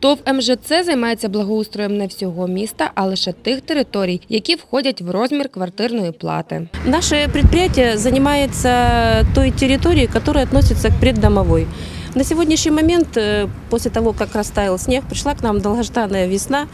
ТОВ МЖЦ займається благоустроєм не всього міста, а лише тих територій, які входять в розмір квартирної плати. Наше предприятие займається той територією, яка відноситься к преддомовой. На сегодняшний момент, э, после того, как растаял снег, пришла к нам долгожданная весна,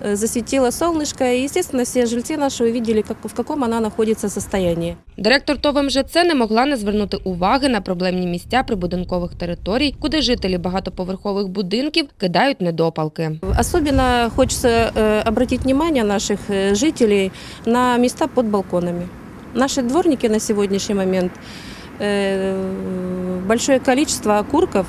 э, засветило солнышко, и, естественно, все жильцы наши увидели, как, в каком она находится состоянии. Директор ТОВ МЖЦ не могла не звернути уваги на проблемні місця прибудинкових територій, куди жителі багатоповерхових будинків кидають недопалки. Особенно хочется э, обратить внимание наших э, жителей на места под балконами. Наши дворники на сегодняшний момент э, большое количество окурков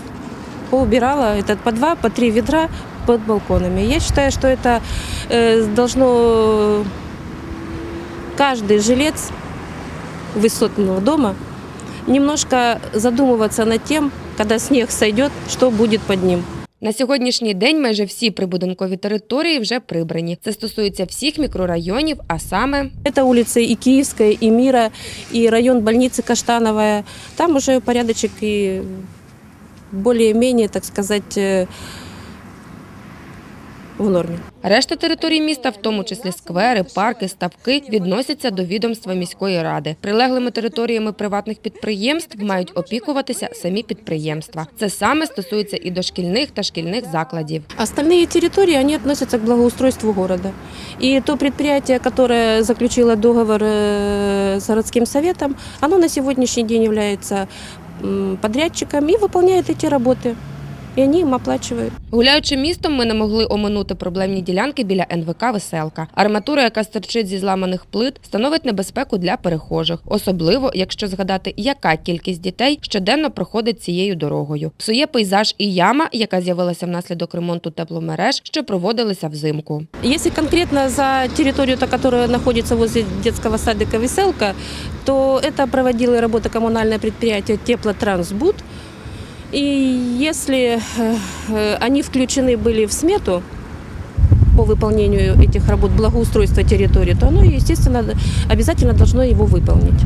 поубирало это по два, по три ведра под балконами. Я считаю, что это э, должно каждый жилец высотного дома немножко задумываться над тем, когда снег сойдет, что будет под ним. На сьогоднішній день майже всі прибудинкові території вже прибрані. Це стосується всіх мікрорайонів, а саме Это улица и Киевская, и Мира, и район больницы Каштановая. Там уже порядочек и более-менее, так сказать, э, в норме. решта територій міста, в тому числі сквери, парки, ставки, відносяться до відомства міської ради. Прилеглими територіями приватних підприємств мають опікуватися самі підприємства. Це саме стосується і дошкільних та шкільних закладів. Остальные территории, они относятся к благоустройству города. И то предприятие, которое заключило договор э, с городским советом, оно на сегодняшний день является м, подрядчиком и выполняет эти работы. И они им оплачивают. Гуляючи містом, ми не могли оминути проблемні ділянки біля НВК Веселка. Арматура, яка стирчить зі зламаних плит, становить небезпеку для перехожих, особливо якщо згадати, яка кількість дітей щоденно проходить цією дорогою. Псує пейзаж і яма, яка з'явилася внаслідок ремонту тепломереж, що проводилися взимку. Если конкретно за территорию, та, которая находится возле детского садика «Веселка», то это проводило работа коммунальное предприятие «Теплотрансбуд». И если э, э, они включены были в смету по выполнению этих работ благоустройства территории, то оно, естественно, обязательно должно его выполнить.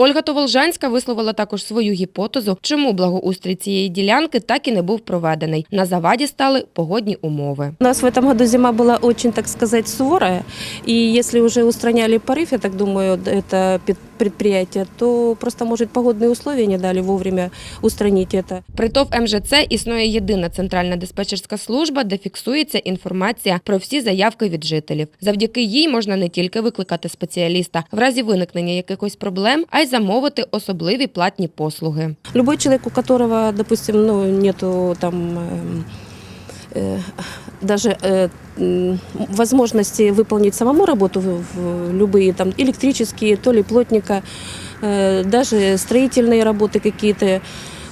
Ольга Товолжанська висловила також свою гіпотезу, чому благоустрій цієї ділянки так і не був проведений. На заваді стали погодні умови. У нас в этом году зима была очень, так сказать, суворая. И если уже устраняли порыв, я так думаю, это пед- предприятие, то просто, может, погодные условия не дали вовремя устранить это. При ТОВ МЖЦ існує єдина центральна диспетчерська служба, де фіксується інформація про всі заявки від жителів. Завдяки їй можна не тільки викликати спеціаліста в разі виникнення якихось проблем, а й замовити особливі платні послуги. Любой человек, у которого, допустим, ну, нету там эм, э, даже э, м, возможности выполнить самому работу, в, в любые там электрические, то ли плотника, э, даже строительные работы какие-то,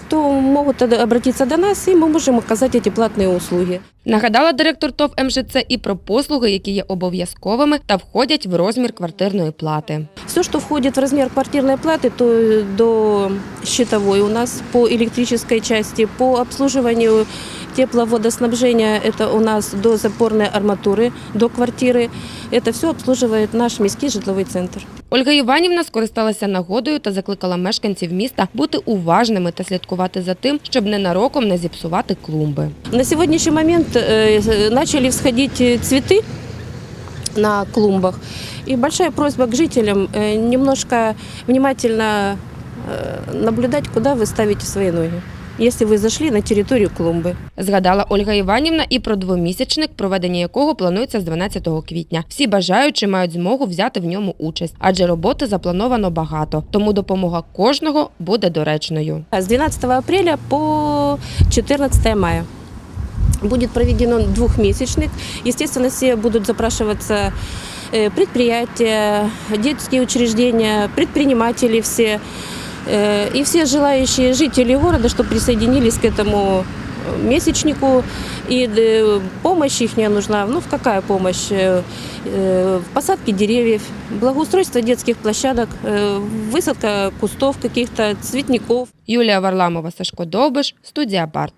то могут тогда обратиться до нас, и мы можем оказать эти платные услуги. Нагадала директор ТОВ МЖЦ і про послуги, які є обов'язковими та входять в розмір квартирної плати. Все, что входит в размер квартирной платы, то э, до счетовой у нас по электрической части, по обслуживанию тепловодоснабжения, это у нас до запорной арматуры, до квартиры. Это все обслуживает наш міський житловий центр. Ольга Іванівна скористалася нагодою та закликала мешканців міста бути уважними та слідкувати за тим, щоб ненароком не зіпсувати клумби. На сегодняшний момент э, начали всходить э, цветы на клумбах. И большая просьба к жителям э, немножко внимательно э, наблюдать, куда вы ставите свои ноги, если вы зашли на территорию клумбы. Згадала Ольга Іванівна і про двомісячник, проведення якого планується з 12 квітня. Всі бажаючі мають змогу взяти в ньому участь, адже роботи заплановано багато, тому допомога кожного буде доречною. С 12 апреля по 14 мая будет проведено двухмесячник. Естественно, все будут запрашиваться э, предприятия, детские учреждения, предприниматели все э, и все желающие жители города, чтобы присоединились к этому э, месячнику. И э, помощь их нужна. Ну, в какая помощь? Э, э, В посадке деревьев, благоустройство детских площадок, э, высадка кустов каких-то, цветников. Юлія Варламова, Сашко Довбиш, студія Барт.